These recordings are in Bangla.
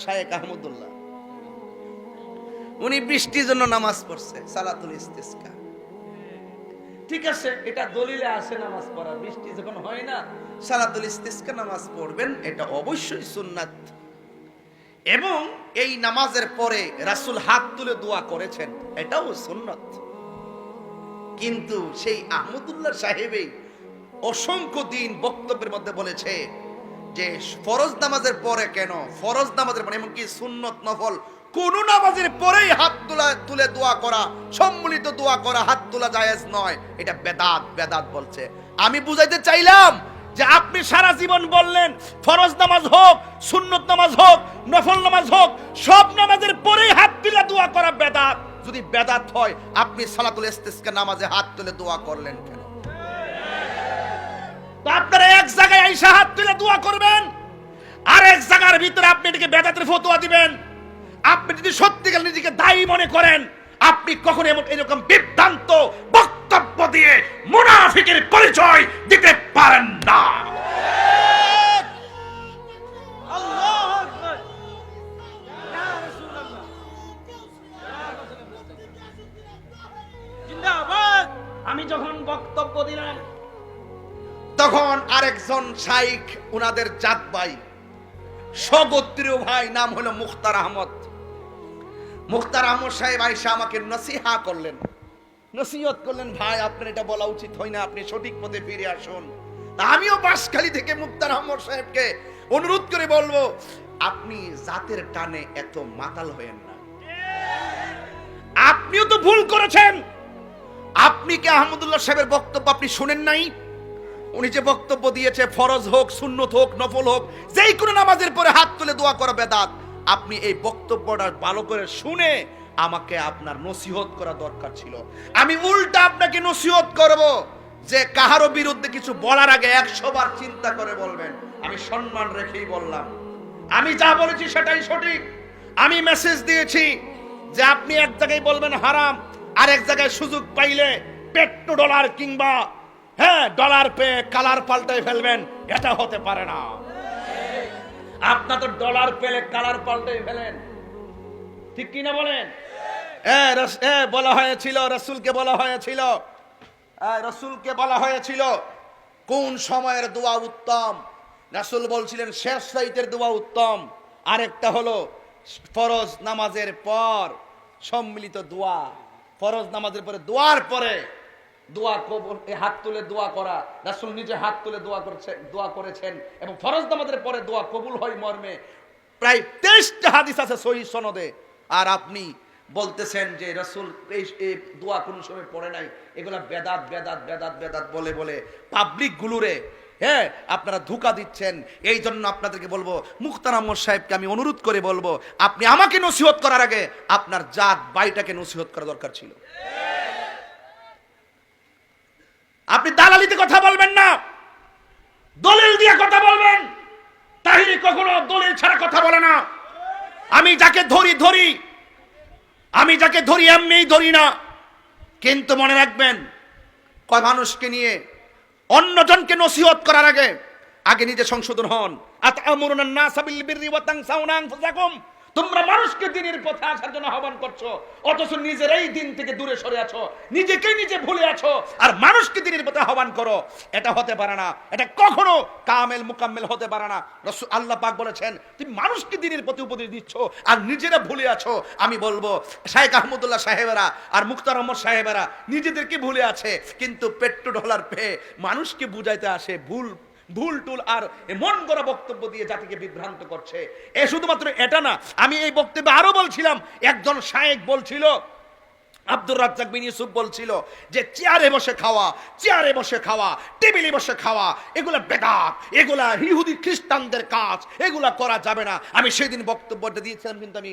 শায়েক আহমদুল্লাহ। উনি বৃষ্টির জন্য নামাজ পড়ছে, সালাতুল ইস্তিসকা। ঠিক আছে, এটা দলিলে আসে নামাজ পড়া। বৃষ্টি যখন হয় না, সালাতুল ইস্তিসকা নামাজ পড়বেন, এটা অবশ্যই সুন্নাত। এবং এই নামাজের পরে রাসূল হাত তুলে দোয়া করেছেন, এটাও সুন্নাত। কিন্তু সেই আহমদুল্লাহ সাহেবই অসংখ্য দিন বক্তব্যের মধ্যে বলেছে যে ফরজ নামাজের পরে কেন? ফরজ নামাজের পরে, এমনকি সুন্নত নফল, কোন নামাজের পরেই হাত তোলা, তুলে দোয়া করা, সম্মিলিত দোয়া করা, হাত তোলা জায়েজ নয়। এটা বেদাত বেদাত বলছে। আমি বুঝাইতে চাইলাম যে আপনি সারা জীবন বললেন, ফরজ নামাজ হোক, সুন্নত নামাজ হোক, নফল নামাজ হোক, সব নামাজের পরেই হাত তুলে দোয়া করা বেদাত। যদি বেদাত হয়, আপনি সালাতুল ইস্তিসকা নামাজে হাত তুলে দোয়া করলেন কেন? তো আপনারা এক জায়গায় আইসা হাত তুলে দোয়া করবেন আর এক জায়গার ভিতরে আপনি এটাকে বেদাতের ফতোয়া দিবেন। আপনি যদি সত্যিকার নিজেকে দায়ী মনে করেন আপনি কখনো এমন এরকম বিভ্রান্ত বক্তব্য দিয়ে মুনাফিকের পরিচয় দিতে পারেন না। আল্লাহু আকবার। ইয়া রাসূলুল্লাহ। জিন্দাবাদ। আমি যখন বক্তব্য দিলাম তখন আরেকজন শাইখ উনাদের জাত ভাই স্বগোত্রীয় ভাই, নাম হলো মুখতার আহমদ। মুখতার আহমদ সাহেব আইসা আমাকে নসিহা করলেন। নসিহত করলেন, ভাই, আপনার এটা বলা উচিত হয় না, আপনি সঠিক পথে ফিরে আসুন। আমিও বাসখালী থেকে মুক্তার আহমদ সাহেবকে অনুরোধ করে বলব, আপনি জাতের টানে এত মাতাল হয়েন না। আপনিও তো ভুল করেছেন। আপনি কি আহমদুল্লাহ সাহেবের বক্তব্য আপনি শুনেন নাই? উনি যে বক্তব্য দিয়েছে, ফরজ হোক, সুন্নত হোক, নফল হোক, যেই কোনো নামাজের পরে হাত তুলে দোয়া করা বেদাত, আপনি এই বক্তব্যটা ভালো করে শুনে আমাকে আপনার নসিহত করা দরকার ছিল। আমি উল্টা আপনাকে নসিহত করব যে কাহারও বিরুদ্ধে কিছু বলার আগে একশো বার চিন্তা করে বলবেন। আমি সম্মান রেখেই বললাম। আমি যা বলেছি সেটাই সঠিক। আমি মেসেজ দিয়েছি যে আপনি এক জায়গায় বলবেন হারাম আর এক জায়গায় সুযোগ পাইলে পেট্রো ডলার কিংবা হ্যাঁ ডলার পেয়ে কালার পাল্টাই ফেলবেন, এটা হতে পারে না। আপনার তো ডলার পেলে কালার পাল্টাই ফেলেন। ঠিক কিনা বলেন? বলা হয়েছিল, রসুলকে বলা হয়েছিল। রসুলকে বলা হয়েছিল, কোন সময়ের দোয়া উত্তম? রাসূল বলছিলেন, শেষ রাইতের দোয়া উত্তম। আরেকটা হলো, ফরজ নামাজের পর সম্মিলিত দোয়া। ফরজ নামাজের পরে, দোয়ার পরে দোয়া কবুল, এ হাত তুলে দোয়া করা। রাসূল নিজে হাত তুলে দোয়া করেছে, দোয়া করেছেন এবং ফরজ নামাজের পরে দোয়া কবুল হয় মর্মে। প্রায় তেইশটা হাদিস আছে সহি সনদে। আর আপনি বলতেছেন যে রসুল এই দোয়া কোনো সময় পড়ে নাই? এগুলা বেদাত বেদাত বেদাত বেদাত বলে বলে। পাবলিক গুলুরে হ্যাঁ আপনারা ধোকা দিচ্ছেন। এই জন্য আপনাদেরকে বলব মুখতার আহমদ সাহেবকে আমি অনুরোধ করে বলব, আপনি আমাকে নসিহত করার আগে আপনার জাত বাইটাকে নসিহত করা দরকার ছিল। আপনি দালালিতে কথা বলবেন না। দলিল দিয়ে কথা বলবেন। তাহিরি কখনো দলিল ছাড়া কথা বলে না। আমি যাকে ধরি ধরি। আমি যাকে ধরি, এমনিই ধরি না। কিন্তু মনে রাখবেন, কয় মানুষকে নিয়ে অন্যজনকে নসিহত করার আগে আগে নিজে সংশোধন হন। আতামুরুনা নাসা বিল বিররি ওয়া তানসাউনা আনফুসাকুম। তোমরা মানুষকে দিনের পথে আসার জন্য আহ্বান করছ, অথচ নিজেরাই দিন থেকে দূরে সরে আছো নিজেকে নিজে ভুলে আছো, আর মানুষকে দিনের পথে আহ্বান করো। এটা হতে পারে না, এটা কখনো কামেল মুকাম্মেল হতে পারে না। রসুল আল্লাহ পাক বলেছেন, তুমি মানুষকে দিনের পথে উপদেশ দিচ্ছ, আর নিজেরা ভুলে আছো। আমি বলব শাহেখ আহমদুল্লাহ সাহেবেরা আর মুক্তার রহমদ সাহেবেরা নিজেদেরকে ভুলে আছে, কিন্তু পেট্রো ডলার পেয়ে মানুষকে বুঝাইতে আসে ভুল ভুল টুল আর মন গড়া বক্তব্য দিয়ে জাতিকে বিভ্রান্ত করছে। এ শুধুমাত্র এটা না, আমি এই বক্তব্যে আরও বলছিলাম, একজন শায়েক বলছিল, আব্দুর রাজ্জাক বিন ইউসুফ বলছিল যে চেয়ারে বসে খাওয়া, চেয়ারে বসে খাওয়া, টেবিলে বসে খাওয়া, এগুলা বেদাত, এগুলা ইহুদি খ্রিস্টানদের কাজ, এগুলা করা যাবে না। আমি সেদিন বক্তব্যটা দিয়েছিলাম কিন্তু আমি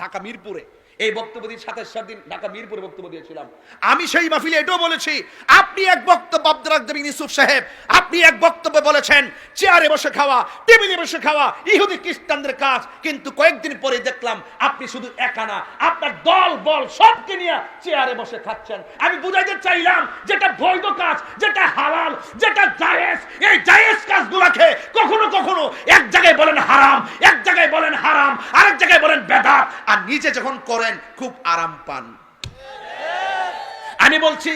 ঢাকা মিরপুরে। এই বক্তব্য দিয়ে সাতাশ সাত দিন ঢাকা মিরপুরে বক্তব্য দিয়েছিলাম। আমি সেই মাহফিলে এটাও বলেছি, আপনি এক বক্তব্য আব্দুল রাজ্জাক ইউসুফ সাহেব, আপনি এক বক্তব্য বলেছেন, চেয়ারে বসে খাওয়া, টেবিলে বসে খাওয়া, ইহুদি খ্রিস্টানদের কাজ, কিন্তু কয়েকদিন পরে দেখলাম আপনি শুধু একা না, আপনার দল, বল, সবকে নিয়ে চেয়ারে বসে খাচ্ছেন। আমি বুঝাইতে চাইলাম, যেটা বৈধ কাজ, যেটা হালাল, যেটা জায়েজ, এই জায়েজ কাজগুলোকে কখনো কখনো এক জায়গায় বলেন হারাম, এক জায়গায় বলেন হারাম, আরেক জায়গায় বলেন বেদাত। আর নিজে যখন করেন, খুব আরাম পান। আমি বলছি,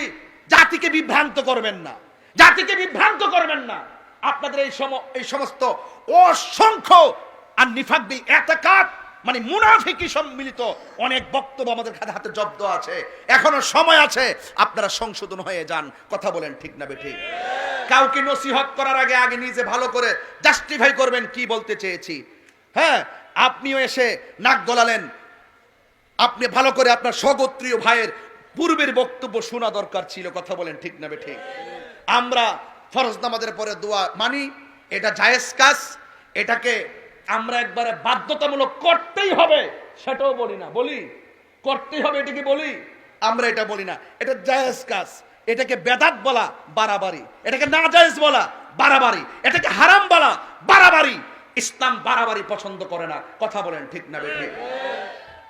জাতিকে বিভ্রান্ত করবেন না। জাতিকে বিভ্রান্ত করবেন না। আপনাদের এই সম, এই সমস্ত অসংখ্য আর নিফাকবি এতাকাত মানে মুনাফিকি সম্মিলিত অনেক বক্তব্য আমাদের হাতে জব্দ আছে। এখনও সময় আছে, আপনারা সংশোধন হয়ে যান। কথা বলেন ঠিক না বেঠিক। কাউকে নসিহত করার আগে আগে নিজে ভালো করে জাস্টিফাই করবেন, কি বলতে চেয়েছি। হ্যাঁ আপনিও এসে নাক গলালেন আপনি ভালো করে আপনার স্বগোত্রীয় ভাইয়ের পূর্বের বক্তব্য শোনা দরকার ছিল, কথা বলেন ঠিক না ঠিক আমরা ফরজ নামাজের পরে দোয়া মানি, এটা জায়েজ কাজ, এটাকে আমরা একবারে বাধ্যতামূলক করতেই হবে, সেটাও বলি না, বলি? করতেই হবে এটাকে বলি? আমরা এটা বলি না, এটা জায়েজ কাজ, এটাকে বেদাত বলা বাড়াবাড়ি, এটাকে না জায়েজ বলা বাড়াবাড়ি, এটাকে হারাম বলা বাড়াবাড়ি। ইসলাম বাড়াবাড়ি পছন্দ করে না, কথা বলেন ঠিক না বেঠিক।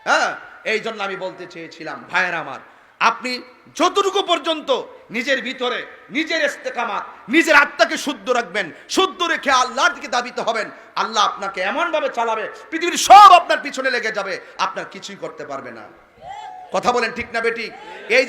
হ্যাঁ? এই জন্য আমি বলতে চেয়েছিলাম, ভাইয়ের আমার, আপনি যতটুকু পর্যন্ত নিজের ভিতরে, নিজের ইস্তেকামাত, নিজের আত্মাকে শুদ্ধ রাখবেন, শুদ্ধ রেখে আল্লাহর দিকে দাবিত হবেন, আল্লাহ আপনাকে এমনভাবে চালাবে, পৃথিবীর সব আপনার পিছনে লেগে যাবে, আপনার কিছুই করতে পারবে না। কথা বলেন ঠিক না বেটি এই যে